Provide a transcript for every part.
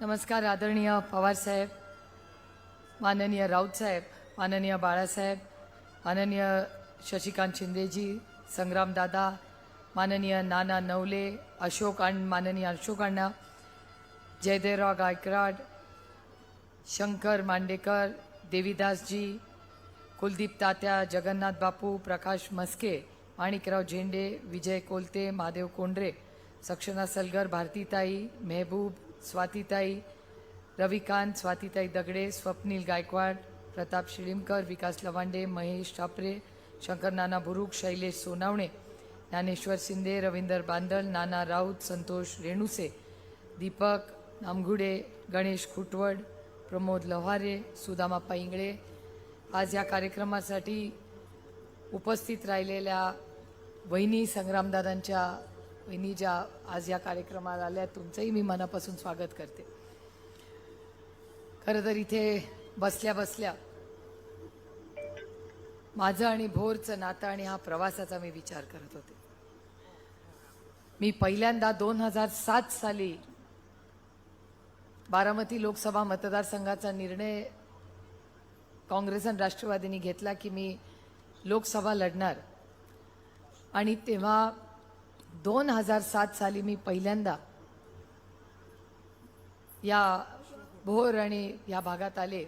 नमस्कार आदरणीय पवारसाहेब माननीय राऊतसाहेब माननीय बाळासाहेब माननीय शशिकांत शिंदेजी संग्रामदादा माननीय नाना नवले अशोक अण् माननीय अशोक अण्णा जयदेवराव गायकराड शंकर मांडेकर देवीदासजी कुलदीप तात्या जगन्नाथ बापू प्रकाश मस्के माणिकराव झेंडे विजय कोलते महादेव कोंडरे सक्षना सलगर भारतीताई मेहबूब स्वातीताई रविकांत स्वातीताई दगडे स्वप्नील गायकवाड प्रताप शिळीमकर विकास लवांडे महेश ठापरे शंकर नाना बुरुक शैलेश सोनावणे ज्ञानेश्वर शिंदे रवींदर बांदल नाना राऊत संतोष रेणुसे दीपक नामघुडे गणेश खुटवड प्रमोद लव्हारे सुदामा पैंगळे आज या कार्यक्रमासाठी उपस्थित राहिलेल्या वहिनी संग्रामदादांच्या वहिनी ज्या आज या कार्यक्रमाला आल्या तुमचंही मी मनापासून स्वागत करते. खरं तर इथे बसल्या बसल्या माझं आणि भोरचं नातं आणि हा प्रवासाचा मी विचार करत होते. मी पहिल्यांदा दोन हजार सात साली बारामती लोकसभा मतदारसंघाचा निर्णय काँग्रेस आणि राष्ट्रवादीने घेतला की मी लोकसभा लढणार. आणि तेव्हा दोन हजार सात साली मी पहिल्यांदा या भोर आणि या भागात आले.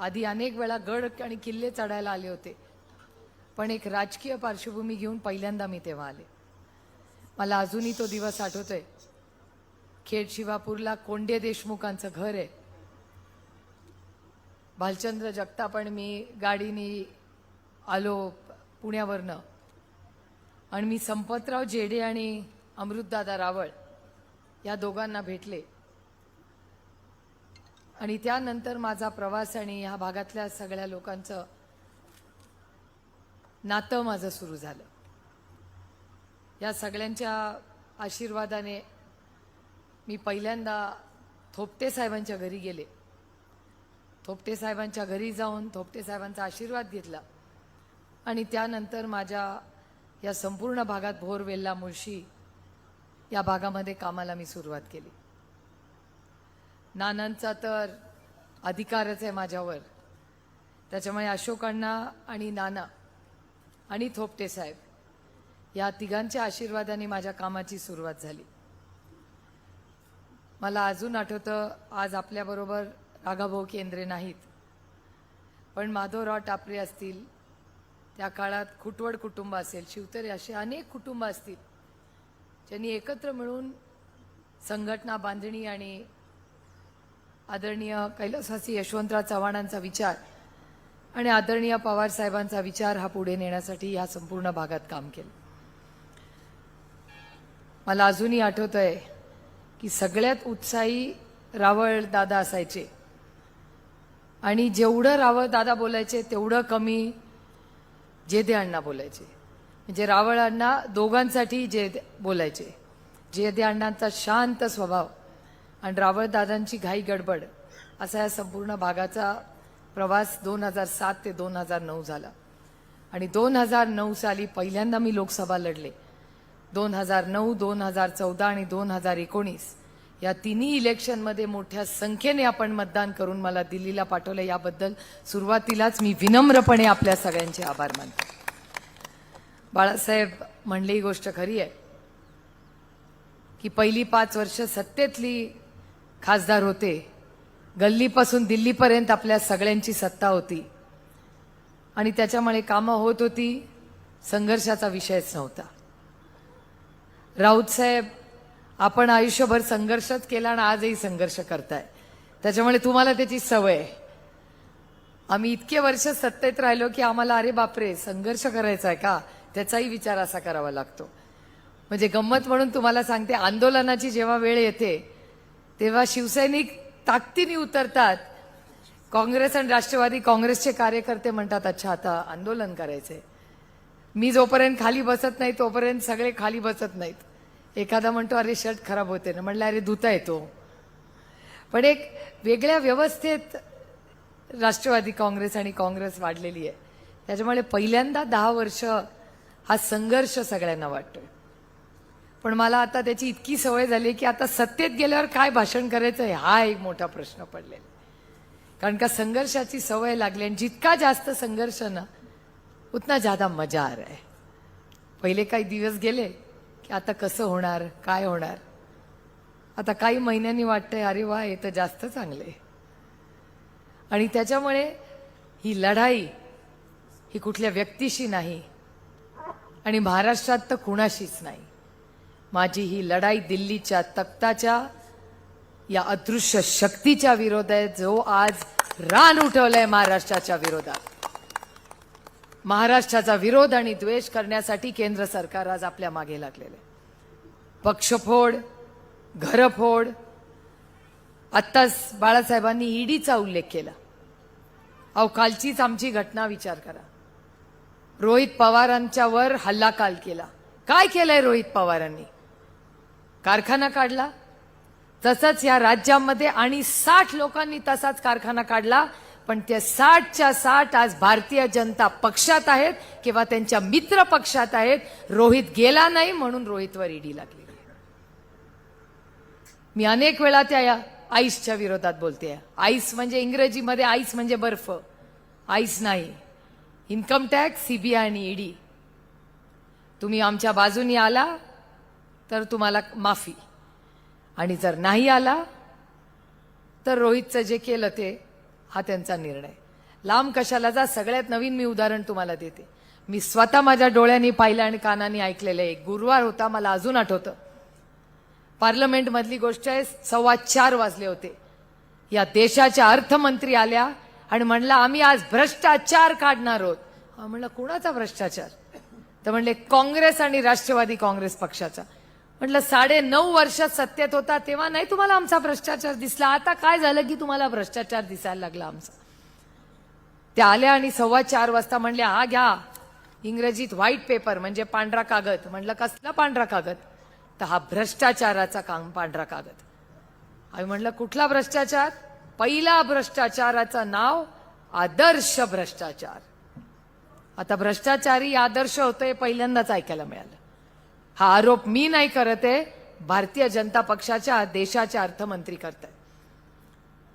आधी अनेक वेळा गड आणि किल्ले चढायला आले होते. पण एक राजकीय पार्श्वभूमी घेऊन पहिल्यांदा मी तेव्हा आले. मला अजूनही तो दिवस आठवतोय. खेड शिवापूरला कोंडे देशमुखांचं घर आहे. भालचंद्र जगताप आणि मी गाडीनी आलो पुण्यावरनं. आणि मी संपतराव जेडे आणि अमृतदादा रावळ या दोघांना भेटले. आणि त्यानंतर माझा प्रवास आणि ह्या भागातल्या सगळ्या लोकांचं नातं माझं सुरू झालं. या सगळ्यांच्या आशीर्वादाने मी पहिल्यांदा थोपटे साहेबांच्या घरी गेले. थोपटे साहेबांच्या घरी जाऊन थोपटे साहेबांचा आशीर्वाद घेतला. आणि त्यानंतर माझ्या या संपूर्ण भागात भोरवेल्ला मुळशी या भागामध्ये कामाला मी सुरुवात केली. नानांचा तर अधिकारच आहे माझ्यावर. त्याच्यामुळे अशोकांना आणि नाना आणि थोपटे साहेब या तिघांच्या आशीर्वादाने माझ्या कामाची सुरुवात झाली. मला अजून आठवतं आज आपल्याबरोबर राघाभाऊ केंद्रे नाहीत. पण माधवराव टापरे असतील त्या काळात खुटवड कुटुंब असेल शिवतरे असे अनेक कुटुंब असतील ज्यांनी एकत्र मिळून संघटना बांधणी आणि आदरणीय कैलासवासी यशवंतराव चव्हाणांचा विचार आणि आदरणीय पवार साहेबांचा विचार हा पुढे नेण्यासाठी या संपूर्ण भागात काम केलं. मला अजूनही आठवत आहे की सगळ्यात उत्साही रावळ दादा असायचे. आणि जेवढं रावळ दादा बोलायचे तेवढं कमी जेदे अण्णा बोलायचे. म्हणजे रावळ अण्णा दोघांसाठी जे बोलायचे. जेदे अण्णांचा शांत स्वभाव आणि रावळ दादांची घाई गडबड असा या संपूर्ण भागाचा प्रवास दोन हजार सात ते दोन हजार नऊ झाला. आणि दोन हजार नऊ साली पहिल्यांदा मी लोकसभा लढले. दोन हजार नऊ दोन हजार चौदा आणि दोन हजार एकोणीस या तिन्ही इलेक्शनमध्ये मोठ्या संख्येने आपण मतदान करून मला दिल्लीला पाठवलं. याबद्दल सुरुवातीलाच मी विनम्रपणे आपल्या सगळ्यांचे आभार मानतो. बाळासाहेब म्हणली ही गोष्ट खरी आहे की पहिली पाच वर्ष सत्तेतली खासदार होते. गल्लीपासून दिल्लीपर्यंत आपल्या सगळ्यांची सत्ता होती. आणि त्याच्यामुळे कामं होत होती संघर्षाचा विषयच नव्हता. राऊत साहेब आपण आयुष्यभर संघर्षच केला आणि आजही संघर्ष करताय. त्याच्यामुळे तुम्हाला त्याची सवय आहे. आम्ही इतके वर्ष सत्तेत राहिलो की आम्हाला अरे बापरे संघर्ष करायचा आहे का? त्याचाही विचार असा करावा लागतो. म्हणजे गंमत म्हणून तुम्हाला सांगते आंदोलनाची जेव्हा वेळ येते तेव्हा शिवसैनिक ताकदीने उतरतात. काँग्रेस आणि राष्ट्रवादी काँग्रेसचे कार्यकर्ते म्हणतात अच्छा आता आंदोलन करायचंय. मी जोपर्यंत खाली बसत नाही तोपर्यंत सगळे खाली बसत नाहीत. एखादा म्हणतो अरे शर्ट खराब होते ना. म्हणलं अरे धुता येतो. पण एक वेगळ्या व्यवस्थेत राष्ट्रवादी काँग्रेस आणि काँग्रेस वाढलेली आहे. त्याच्यामुळे पहिल्यांदा दहा वर्ष हा संघर्ष सगळ्यांना वाटतोय. पण मला आता त्याची इतकी सवय झाली की आता सत्तेत गेल्यावर काय भाषण करायचं आहे हा एक मोठा प्रश्न पडलेला आहे. कारण का संघर्षाची सवय लागली आणि जितका जास्त संघर्ष ना उतना ज्यादा मजा आ रहा है. पहिले काही दिवस गेले की आता कसं होणार? काय होणार? आता काही महिन्यांनी वाटतंय अरे वा हे तर जास्त चांगले. आणि त्याच्यामुळे ही लढाई ही कुठल्या व्यक्तीशी नाही आणि महाराष्ट्रात तर कुणाशीच नाही. माझी ही लढाई दिल्लीच्या तख्ताच्या या अदृश्य शक्तीच्या विरोध आहे जो आज रान उठवलंय महाराष्ट्राच्या विरोधात. महाराष्ट्राचा विरोध आणि द्वेष करण्यासाठी केंद्र सरकार आज आपल्या मागे लागलेले पक्षफोड घरफोड. आत्ताच बाळासाहेबांनी ईडीचा उल्लेख केला. अहो कालचीच आमची घटना विचार करा. रोहित पवारांच्या वर हल्ला काल केला. काय केलंय रोहित पवारांनी? कारखाना काढला. तसंच या राज्यामध्ये आणि साठ लोकांनी तसाच कारखाना काढला. पण ते साठच्या साठ आज भारतीय जनता पक्षात आहेत किंवा त्यांच्या मित्र पक्षात आहेत. रोहित गेला नाही म्हणून रोहितवर ईडी लागली मी अनेक वेळा त्या या आईसच्या विरोधात बोलते. आईस म्हणजे इंग्रजीमध्ये आईस म्हणजे बर्फ. आईस नाही. इन्कम टॅक्स सीबीआय आणि ईडी. तुम्ही आमच्या बाजूनी आला तर तुम्हाला माफी. आणि जर नाही आला तर रोहितचं जे केलं ते हा त्यांचा निर्णय. लांब कशाला जा सगळ्यात नवीन मी उदाहरण तुम्हाला देते. मी स्वतः माझ्या डोळ्यांनी पाहिलं आणि कानाने ऐकलेलं आहे एक गुरुवार होता मला अजून आठवतं. पार्लमेंटमधली गोष्ट आहे सव्वा चार वाजले होते. या देशाच्या अर्थमंत्री आल्या आणि म्हणला आम्ही आज भ्रष्टाचार काढणार आहोत. म्हणलं कुणाचा भ्रष्टाचार? तर म्हणले काँग्रेस आणि राष्ट्रवादी काँग्रेस पक्षाचा. म्हटलं साडे नऊ वर्षात सत्तेत होता तेव्हा नाही तुम्हाला आमचा भ्रष्टाचार दिसला. आता काय झालं की तुम्हाला भ्रष्टाचार दिसायला लागला आमचा? त्या आल्या आणि सव्वा चार वाजता म्हणल्या हा घ्या इंग्रजीत व्हाईट पेपर म्हणजे पांढरा कागद. म्हणलं कसला पांढरा कागद? तर हा भ्रष्टाचाराचा काम पांढरा कागद. आम्ही म्हणलं कुठला भ्रष्टाचार? पहिला भ्रष्टाचाराचं नाव आदर्श भ्रष्टाचार. आता भ्रष्टाचारी आदर्श होतोय पहिल्यांदाच ऐकायला मिळालं. हा आरोप मी नाही करत आहे. भारतीय जनता पक्षाच्या देशाच्या अर्थमंत्री करताय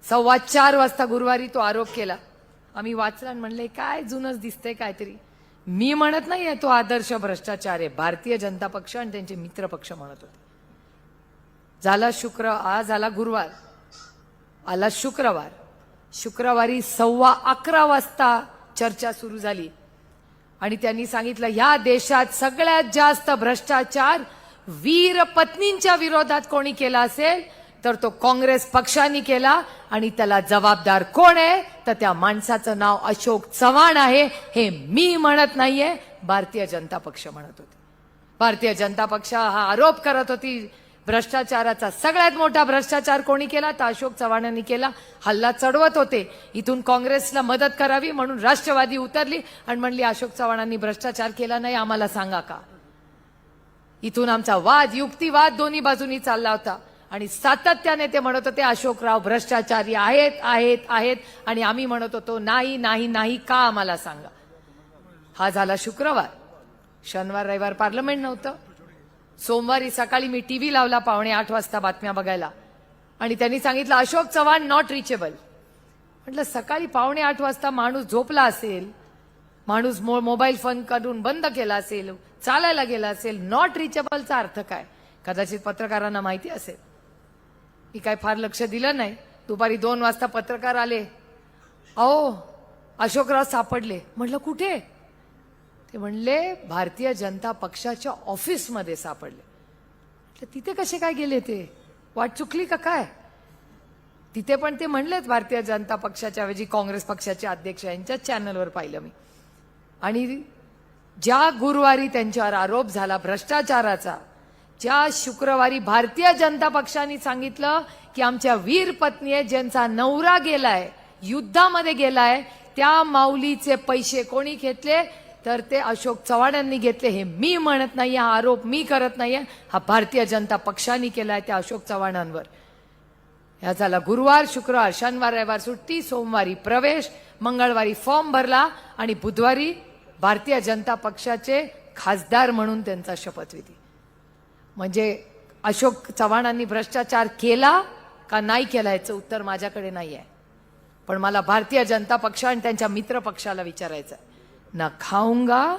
सव्वा चार वाजता गुरुवारी तो आरोप केला. आम्ही वाचला आणि म्हणले काय जुनच दिसतंय काहीतरी. मी म्हणत नाहीये तो आदर्श भ्रष्टाचार आहे. भारतीय जनता पक्ष आणि त्यांचे मित्र पक्ष म्हणत होते. झाला शुक्र आज आला गुरुवार. आला शुक्रवार. शुक्रवारी सव्वा अकरा वाजता चर्चा सुरू झाली. आणि त्यांनी सांगितलं ह्या देशात सगळ्यात जास्त भ्रष्टाचार वीर पत्नींच्या विरोधात कोणी केला असेल तर तो काँग्रेस पक्षाने केला आणि त्याला जबाबदार कोण आहे? तर त्या माणसाचं नाव अशोक चव्हाण आहे हे मी म्हणत नाहीये. भारतीय जनता पक्ष म्हणत होते. भारतीय जनता पक्ष हा आरोप करत होती भ्रष्टाचाराचा सगळ्यात मोठा भ्रष्टाचार कोणी केला? तर अशोक चव्हाणांनी केला. हल्ला चढवत होते. इथून काँग्रेसला मदत करावी म्हणून राष्ट्रवादी उतरली आणि म्हणली अशोक चव्हाणांनी भ्रष्टाचार केला नाही आम्हाला सांगा का? इथून आमचा वाद युक्तिवाद दोन्ही बाजूनी चालला होता. आणि सातत्याने ते म्हणत होते अशोकराव भ्रष्टाचारी आहेत आहेत आहेत. आणि आम्ही म्हणत होतो नाही नाही नाही का आम्हाला सांगा? हा झाला शुक्रवार. शनिवार रविवार पार्लमेंट नव्हतं. सोमवारी सकाळी मी टी व्ही लावला पावणे आठ वाजता बातम्या बघायला. आणि त्यांनी सांगितलं अशोक चव्हाण नॉट रिचेबल म्हटलं सकाळी पावणे आठ वाजता माणूस झोपला असेल माणूस मो मोबाईल फोन करून बंद केला असेल चालायला गेला असेल नॉट रिचेबलचा अर्थ काय? कदाचित पत्रकारांना माहिती असेल. मी काय फार लक्ष दिलं नाही. दुपारी दोन वाजता पत्रकार आले. अहो अशोकराव सापडले. म्हटलं कुठे? ते म्हणले भारतीय जनता पक्षाच्या ऑफिसमध्ये सापडले. तर तिथे कसे काय गेले ते? वाट चुकली का काय? तिथे पण ते म्हणलेच भारतीय जनता पक्षाच्या ऐवजी काँग्रेस पक्षाचे अध्यक्ष यांच्याच चॅनलवर पाहिलं मी. आणि ज्या गुरुवारी त्यांच्यावर आरोप झाला भ्रष्टाचाराचा ज्या शुक्रवारी भारतीय जनता पक्षाने सांगितलं की आमच्या वीर पत्नी आहे ज्यांचा नवरा गेलाय युद्धामध्ये गेलाय त्या माऊलीचे पैसे कोणी घेतले? तर ते अशोक चव्हाण यांनी घेतले. हे मी म्हणत नाही हा आरोप मी करत नाही हा भारतीय जनता पक्षाने केलाय त्या अशोक चव्हाणांवर. ह्या झाला गुरुवार शुक्रवार शनिवार रविवार सुट्टी सोमवारी प्रवेश मंगळवारी फॉर्म भरला आणि बुधवारी भारतीय जनता पक्षाचे खासदार म्हणून त्यांचा शपथविधी. म्हणजे अशोक चव्हाणांनी भ्रष्टाचार केला का नाही केला याचं उत्तर माझ्याकडे नाही आहे पण मला भारतीय जनता पक्ष आणि त्यांच्या मित्र पक्षाला विचारायचं आहे ना खाऊंगा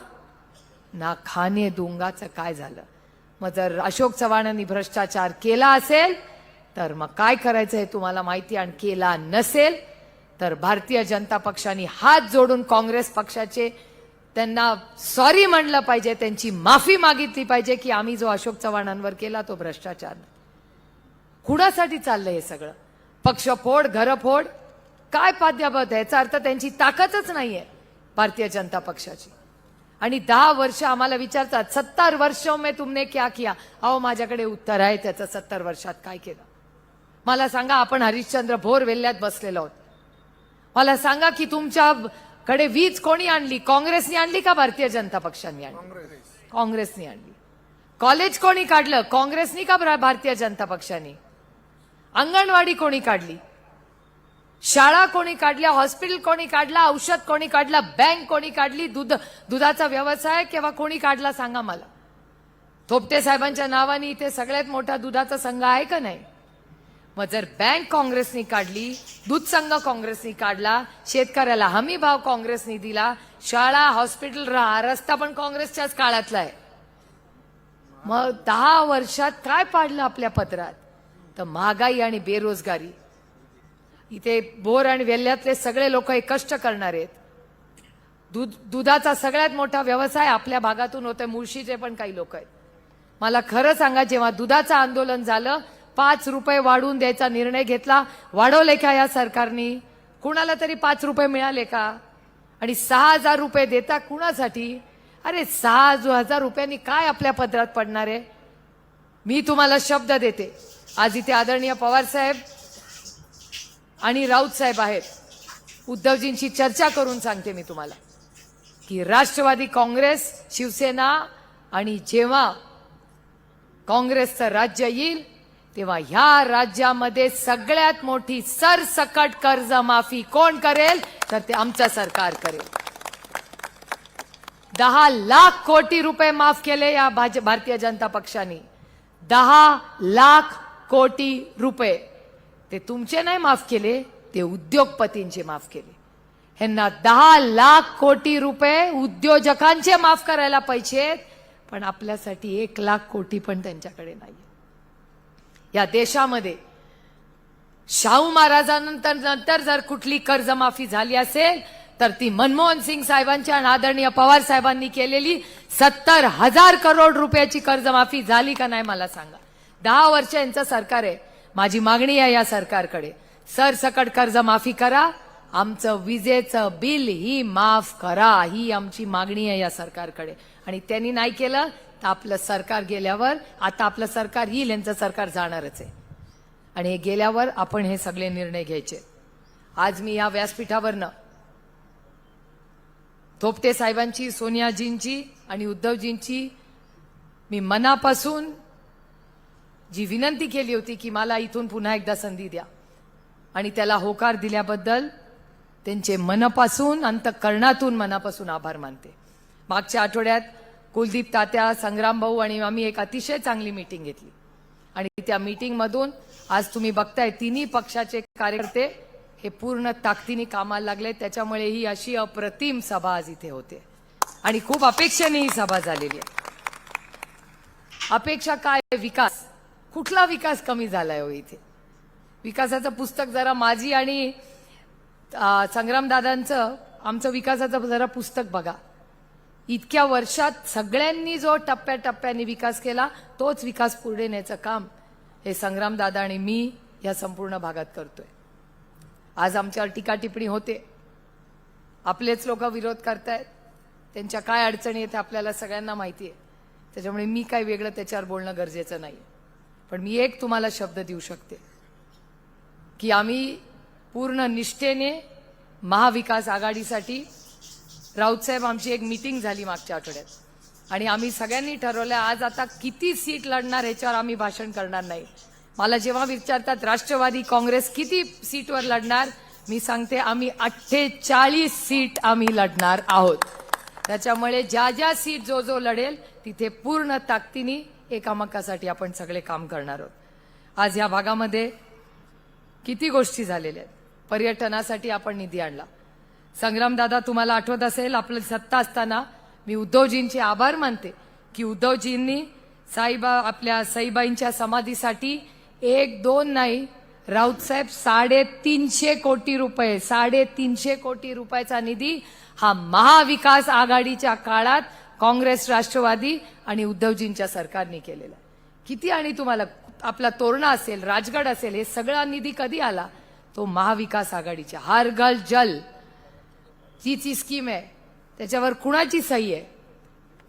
ना खाणे दुंगाचं काय झालं? मग जर अशोक चव्हाणांनी भ्रष्टाचार केला असेल तर मग काय करायचं हे तुम्हाला माहिती आणि केला नसेल तर भारतीय जनता पक्षाने हात जोडून काँग्रेस पक्षाचे त्यांना सॉरी म्हणलं पाहिजे त्यांची माफी मागितली पाहिजे की आम्ही जो अशोक चव्हाणांवर केला तो भ्रष्टाचार. कुणासाठी चाललंय हे सगळं? पक्ष फोड फोड? काय पाद्याबद्ध याचा अर्थ त्यांची ताकदच नाहीये. भारतीय जनता पक्षाची. आणि दहा वर्ष आम्हाला विचारतात सत्तर वर्ष में तुमने क्या किया? अहो माझ्याकडे उत्तर आहे त्याचं सत्तर वर्षात काय केलं? मला सांगा आपण हरिश्चंद्र भोर वेल्ल्यात बसलेलो आहोत. मला सांगा की तुमच्याकडे वीज कोणी आणली? काँग्रेसनी आणली का भारतीय जनता पक्षाने आणली? काँग्रेसनी आणली. कॉलेज कोणी काढलं? काँग्रेसनी का भारतीय जनता पक्षाने? अंगणवाडी कोणी काढली? शाळा कोणी काढल्या हॉस्पिटल कोणी काढला औषध कोणी काढला बँक कोणी काढली दूध दुधाचा व्यवसाय किंवा कोणी काढला सांगा मला. थोपटे साहेबांच्या नावाने इथे सगळ्यात मोठा दुधाचा संघ आहे का नाही? मग जर बँक काँग्रेसनी काढली दूध संघ काँग्रेसनी काढला शेतकऱ्याला हमी भाव काँग्रेसनी दिला शाळा हॉस्पिटल राहा रस्ता पण काँग्रेसच्याच काळातला आहे. मग दहा वर्षात काय पाडलं आपल्या पत्रात तर महागाई आणि बेरोजगारी. इथे बोर आणि वेल्ह्यातले सगळे लोक हे कष्ट करणार आहेत. दूध दुधाचा सगळ्यात मोठा व्यवसाय आपल्या भागातून होतोय मुळशीचे पण काही लोक आहेत. मला खरं सांगा जेव्हा दुधाचं आंदोलन झालं पाच रुपये वाढवून द्यायचा निर्णय घेतला वाढवले का या सरकारनी? कुणाला तरी पाच रुपये मिळाले का? आणि सहा हजार रुपये देता कुणासाठी? अरे सहा हजार रुपयांनी काय आपल्या पदरात पडणार आहे? मी तुम्हाला शब्द देते. आज इथे आदरणीय पवार साहेब आणि राऊत साहेब आहेत. उद्धवजींशी चर्चा करून सांगते मी तुम्हाला. की राष्ट्रवादी काँग्रेस शिवसेना आणि जेव्हा काँग्रेसचं राज्य येईल तेव्हा ह्या राज्यामध्ये सगळ्यात मोठी सरसकट कर्जमाफी कोण करेल? तर ते आमचं सरकार करेल. दहा लाख कोटी रुपये माफ केले या भाज भारतीय जनता पक्षाने. दहा लाख कोटी रुपये. ते तुमचे नाही माफ केले ते उद्योगपतींचे माफ केले. ह्यांना दहा लाख कोटी रुपये उद्योजकांचे माफ करायला पाहिजेत पण आपल्यासाठी एक लाख कोटी पण त्यांच्याकडे नाही या देशामध्ये शाहू महाराजांनंतर नंतर जर कुठली कर्जमाफी झाली असेल तर ती मनमोहन सिंग साहेबांच्या आणि आदरणीय पवार साहेबांनी केलेली सत्तर हजार करोड रुपयाची कर्जमाफी झाली का नाही मला सांगा. दहा वर्ष यांचं सरकार आहे. माझी मागणी आहे या सरकारकडे. सरसकट कर्जमाफी करा. आमचं विजेचं बिल ही माफ करा ही आमची मागणी आहे या सरकारकडे. आणि त्यांनी नाही केलं तर आपलं सरकार गेल्यावर आता आपलं सरकार येईल यांचं सरकार जाणारच आहे. आणि हे गेल्यावर आपण हे सगळे निर्णय घ्यायचे. आज मी या व्यासपीठावरनं थोपटे साहेबांची सोनियाजींची आणि उद्धवजींची मी मनापासून जी विनंती केली होती की मला इथून पुन्हा एकदा संधी द्या. आणि त्याला होकार दिल्याबद्दल त्यांचे मनापासून अंतकरणातून मनापासून आभार मानते. मागच्या आठवड्यात कुलदीप तात्या संग्राम भाऊ आणि आम्ही एक अतिशय चांगली मीटिंग घेतली. आणि त्या मीटिंगमधून आज तुम्ही बघताय तिन्ही पक्षाचे कार्यकर्ते हे पूर्ण ताकदीने कामाला लागले. त्याच्यामुळे ही अशी अप्रतिम सभा आज इथे होते. आणि खूप अपेक्षेने ही सभा झालेली आहे. अपेक्षा काय आहे? विकास. कुठला विकास कमी झालाय हो इथे? विकासाचं पुस्तक जरा माझी आणि संग्रामदादांचं आमचं विकासाचं जरा पुस्तक बघा. इतक्या वर्षात सगळ्यांनी जो टप्प्याटप्प्याने विकास केला तोच विकास पुढे नेण्याचं काम हे संग्रामदादा आणि मी या संपूर्ण भागात करतोय. आज आमच्यावर टीका टिप्पणी होते. आपलेच लोक विरोध करतायत. त्यांच्या काय अडचणी आहेत आपल्याला सगळ्यांना माहिती आहे. त्याच्यामुळे मी काय वेगळं त्याच्यावर बोलणं गरजेचं नाही पण मी एक तुम्हाला शब्द देऊ शकते की आम्ही पूर्ण निष्ठेने महाविकास आघाडीसाठी राऊतसाहेब आमची एक मीटिंग झाली मागच्या आठवड्यात. आणि आम्ही सगळ्यांनी ठरवलं आज आता किती सीट लढणार ह्याच्यावर आम्ही भाषण करणार नाही. मला जेव्हा विचारतात राष्ट्रवादी काँग्रेस किती सीटवर लढणार? मी सांगते आम्ही अठ्ठेचाळीस सीट आम्ही लढणार आहोत. त्याच्यामुळे ज्या ज्या सीट जो जो लढेल तिथे पूर्ण ताकदीने एकामेकासाठी आपण सगळे काम करणार आहोत. आज या भागामध्ये किती गोष्टी झालेल्या आहेत. पर्यटनासाठी आपण निधी आणला. संग्रामदादा तुम्हाला आठवत असेल आपली सत्ता असताना मी उद्धवजींचे आभार मानते की उद्धवजींनी साईबा आपल्या साईबाईंच्या समाधीसाठी एक दोन नाही राऊतसाहेब साडेतीनशे कोटी रुपये साडेतीनशे कोटी रुपयाचा निधी हा महाविकास आघाडीच्या काळात काँग्रेस राष्ट्रवादी आणि उद्धवजींच्या सरकारने केलेला. किती आणि तुम्हाला आपला तोरणा असेल राजगड असेल हे सगळा निधी कधी आला? तो महाविकास आघाडीच्या. हर घर जल. जी स्कीम आहे. त्याच्यावर कुणाची सही आहे?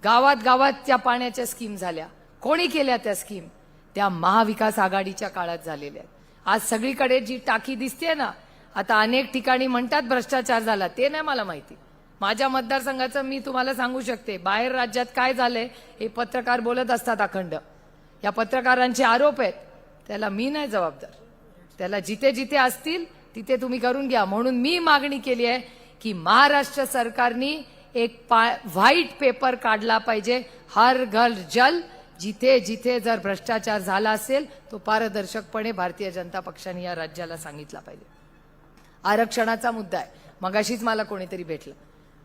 गावात गावात त्या पाण्याच्या स्कीम झाल्या. कोणी केल्या त्या स्कीम त्या महाविकास आघाडीच्या काळात झालेल्या आहेत. आज सगळीकडे जी टाकी दिसते ना आता अनेक ठिकाणी म्हणतात भ्रष्टाचार झाला. ते नाही मला माहिती. माझ्या मतदारसंघाचं मी तुम्हाला सांगू शकते बाहेर राज्यात काय झालंय हे पत्रकार बोलत असतात अखंड. या पत्रकारांचे आरोप आहेत त्याला मी नाही जबाबदार. त्याला जिथे जिथे असतील तिथे तुम्ही करून घ्या. म्हणून मी मागणी केली आहे की महाराष्ट्र सरकारनी एक पा व्हाईट पेपर काढला पाहिजे. हर घर जल जिथे जिथे जर भ्रष्टाचार झाला असेल तो पारदर्शकपणे भारतीय जनता पक्षाने या राज्याला सांगितला पाहिजे. आरक्षणाचा मुद्दा आहे. मगाशीच मला कोणीतरी भेटलं.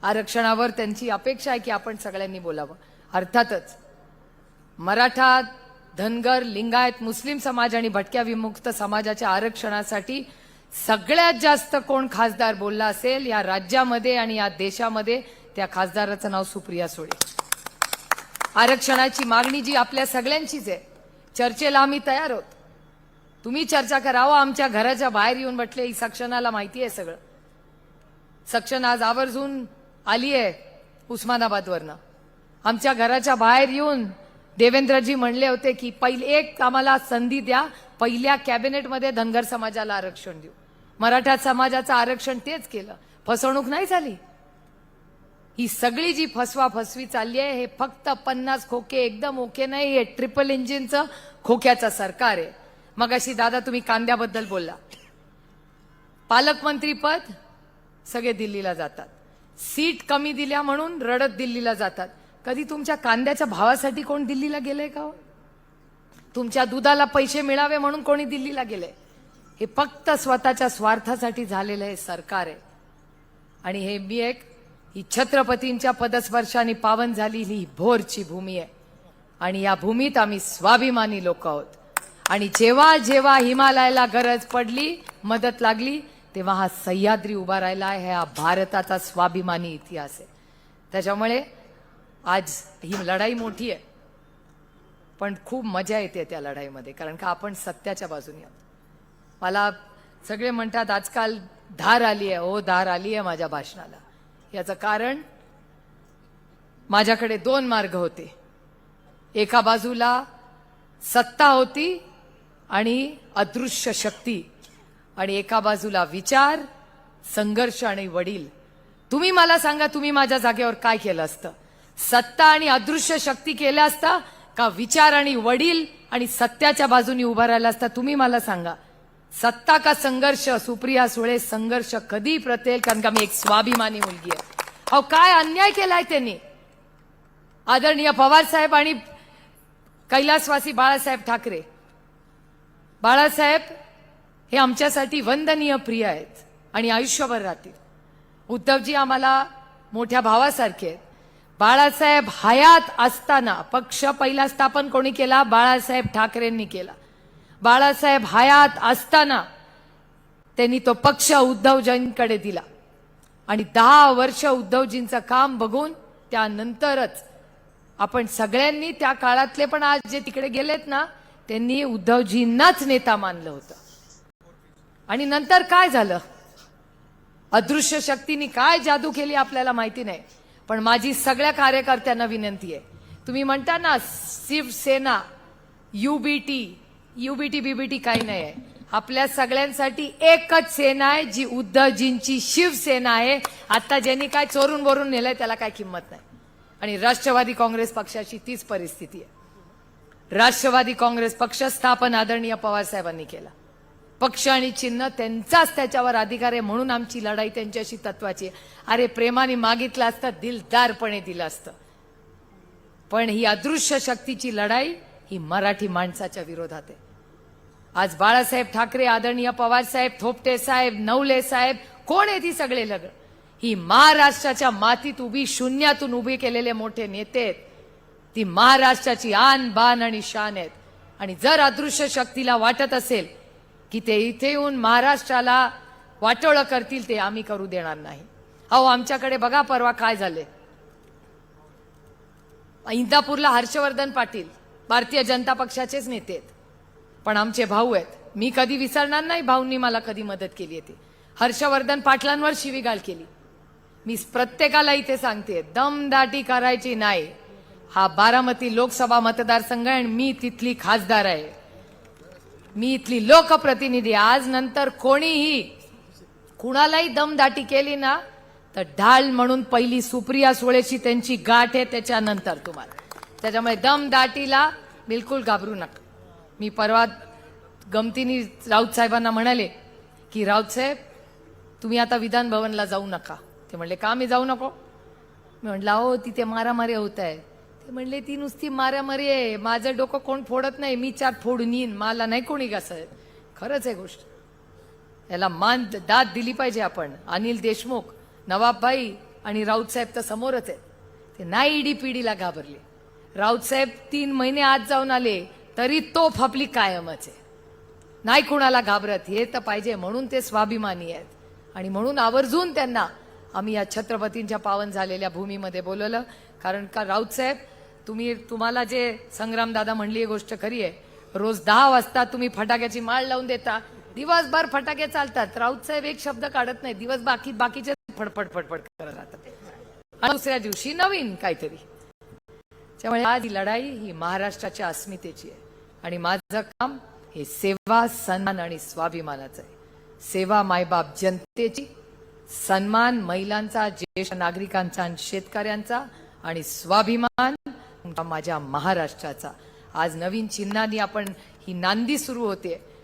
आरक्षणावर त्यांची अपेक्षा आहे की आपण सगळ्यांनी बोलावं. अर्थातच मराठा धनगर लिंगायत मुस्लिम समाज आणि भटक्या विमुक्त समाजाच्या आरक्षणासाठी सगळ्यात जास्त कोण खासदार बोलला असेल या राज्यामध्ये आणि या देशामध्ये त्या खासदाराचं नाव सुप्रिया सुळे. आरक्षणाची मागणी जी आपल्या सगळ्यांचीच आहे. चर्चेला आम्ही तयार आहोत. तुम्ही चर्चा करावं आमच्या घराच्या बाहेर येऊन म्हटले ही सक्षनाला माहिती आहे सगळं. सक्षन आज आवर्जून आली आहे उस्मानाबादवरनं. आमच्या घराच्या बाहेर येऊन देवेंद्रजी म्हणले होते की पहिले एक आम्हाला संधी द्या पहिल्या कॅबिनेटमध्ये धनगर समाजाला आरक्षण देऊ. मराठा समाजाचं आरक्षण तेच केलं. फसवणूक नाही झाली. ही सगळी जी फसवा फसवी चालली आहे हे फक्त पन्नास खोके एकदम ओके नाही हे ट्रिपल इंजिनचं खोक्याचं सरकार आहे. मग अशी दादा तुम्ही कांद्याबद्दल बोलला. पालकमंत्री पद सगळे दिल्लीला जातात. सीट कमी दिल्या म्हणून रडत दिल्लीला जातात. कधी तुमच्या कांद्याच्या भावासाठी कोण दिल्लीला गेलंय का हो? तुमच्या दुधाला पैसे मिळावे म्हणून कोणी दिल्लीला गेले हे फक्त स्वतःच्या स्वार्थासाठी झालेलं हे सरकार आहे. आणि हे मी एक ही छत्रपतींच्या पदस्पर्शाने पावन झालेली ही भोरची भूमी आहे. आणि या भूमीत आम्ही स्वाभिमानी लोक आहोत. आणि जेव्हा जेव्हा हिमालयाला गरज पडली मदत लागली तेव्हा हा सह्याद्री उभा राहिला आहे. हा भारताचा स्वाभिमानी इतिहास आहे. त्याच्यामुळे आज ही लढाई मोठी आहे. पण खूप मजा येते त्या लढाईमध्ये कारण का आपण सत्याच्या बाजूने आहोत. मला सगळे म्हणतात आजकाल धार आली आहे. हो धार आली आहे माझ्या भाषणाला. याचं कारण माझ्याकडे दोन मार्ग होते. एका बाजूला सत्ता होती आणि अदृश्य शक्ती आणि एका बाजूला विचार संघर्ष आणि वडील. तुम्ही मला सांगा तुम्ही माझ्या जागेवर काय केलं असतं? सत्ता आणि अदृश्य शक्ती केल्या असता का विचार आणि वडील आणि सत्याच्या बाजूनी उभा राहिला असता? तुम्ही मला सांगा. सत्ता का संघर्ष? सुप्रिया सुळे संघर्ष कधी प्रत्येक कारण का मी एक स्वाभिमानी मुलगी आहे. अहो काय अन्याय केलाय त्यांनी? आदरणीय पवार साहेब आणि कैलासवासी बाळासाहेब ठाकरे. बाळासाहेब हे आमच्यासाठी वंदनीय प्रिय आहेत आणि आयुष्यभर राहतील. उद्धवजी आम्हाला मोठ्या भावासारखे आहेत. बाळासाहेब हयात असताना पक्ष पहिला स्थापन कोणी केला? बाळासाहेब ठाकरेंनी केला. बाळासाहेब हयात असताना त्यांनी तो पक्ष उद्धवजींकडे दिला. आणि दहा वर्ष उद्धवजींचं काम बघून त्यानंतरच आपण सगळ्यांनी त्या काळातले पण आज जे तिकडे गेलेत ना त्यांनी उद्धवजींनाच नेता मानलं होतं. आणि नंतर काय झालं? अदृश्य शक्तीने काय जादू केली आपल्याला माहिती नाही. पण माझी सगळ्या कार्यकर्त्यांना विनंती आहे. तुम्ही म्हणता ना शिवसेना युबीटी युबीटी बीबीटी काही नाही आहे. आपल्या सगळ्यांसाठी एकच सेना आहे जी उद्धवजींची शिवसेना आहे. आता ज्यांनी काय चोरून बोरून नेलंय त्याला काय किंमत नाही. आणि राष्ट्रवादी काँग्रेस पक्षाची तीच परिस्थिती आहे. राष्ट्रवादी काँग्रेस पक्ष स्थापन आदरणीय पवार साहेबांनी केला. पक्ष आणि चिन्ह त्यांचाच त्याच्यावर अधिकार आहे म्हणून आमची लढाई त्यांच्याशी तत्वाची आहे. अरे प्रेमाने मागितलं असतं दिलदारपणे दिलं असतं. पण ही अदृश्य शक्तीची लढाई ही मराठी माणसाच्या विरोधात आहे. आज बाळासाहेब ठाकरे आदरणीय पवारसाहेब थोपटे साहेब नवले साहेब कोण आहे ती सगळे लग ही महाराष्ट्राच्या मातीत उभी शून्यातून उभी केलेले मोठे नेते आहेत. ती महाराष्ट्राची आन बान आणि शान आहेत. आणि जर अदृश्य शक्तीला वाटत असेल की ते इथे येऊन महाराष्ट्राला वाटोळं करतील ते आम्ही करू देणार नाही. अहो आमच्याकडे बघा परवा काय झाले इंदापूरला हर्षवर्धन पाटील भारतीय जनता पक्षाचेच नेते आहेत. पण आमचे भाऊ आहेत. मी कधी विसरणार नाही भाऊंनी मला कधी मदत केली आहे ती. हर्षवर्धन पाटलांवर शिवीगाळ केली. मी प्रत्येकाला इथे सांगते दमदाटी करायची नाही. हा बारामती लोकसभा मतदारसंघ आहे आणि मी तिथली खासदार आहे. मी इथली लोकप्रतिनिधी आज नंतर कोणीही कुणालाही दमदाटी केली ना तर ढाल म्हणून पहिली सुप्रिया सुळेची त्यांची गाठ आहे त्याच्यानंतर तुम्हाला. त्याच्यामुळे दमदाटीला बिलकुल घाबरू नका. मी परवा गमतीनी राऊत साहेबांना म्हणाले की राऊत साहेब तुम्ही आता विधान भवनला जाऊ नका. ते म्हणले का मी जाऊ नको? मी म्हटलं हो तिथे मारामारी होत आहे. ते म्हणले ती नुसती मारामारी आहे. माझं डोकं कोण फोडत नाही. मी चार फोडून येईन. मला नाही कोणी कसं खरंच आहे गोष्ट. याला मान दाद दिली पाहिजे आपण. अनिल देशमुख नवाबभाई आणि राऊतसाहेब तर समोरच आहेत. ते नाही ईडी पिढीला घाबरले. राऊतसाहेब तीन महिने आत जाऊन आले तरी तोफ आपली कायमच आहे. नाही कुणाला घाबरत. हे तर पाहिजे. म्हणून ते स्वाभिमानी आहेत. आणि म्हणून आवर्जून त्यांना आम्ही या छत्रपतींच्या पावन झालेल्या भूमीमध्ये बोलवलं. कारण का राऊतसाहेब तुम्ही तुम्हाला जे संग्रामदादा म्हणली ही गोष्ट खरी आहे. रोज दहा वाजता तुम्ही फटाक्याची माळ लावून देता. दिवसभर फटाके चालतात. राऊत साहेब एक शब्द काढत नाही दिवस बाकी बाकीचे फडफड फडफड करत राहतात आणि दुसऱ्या दिवशी नवीन काहीतरी. त्यामुळे आज ही लढाई ही महाराष्ट्राच्या अस्मितेची आहे. आणि माझं काम हे सेवा सन्मान आणि स्वाभिमानाचं आहे. सेवा मायबाप जनतेची सन्मान महिलांचा ज्येष्ठ नागरिकांचा आणि शेतकऱ्यांचा आणि स्वाभिमान माझ्या महाराष्ट्राचा. आज नवीन चिन्हानी आपण ही नांदी सुरू होते.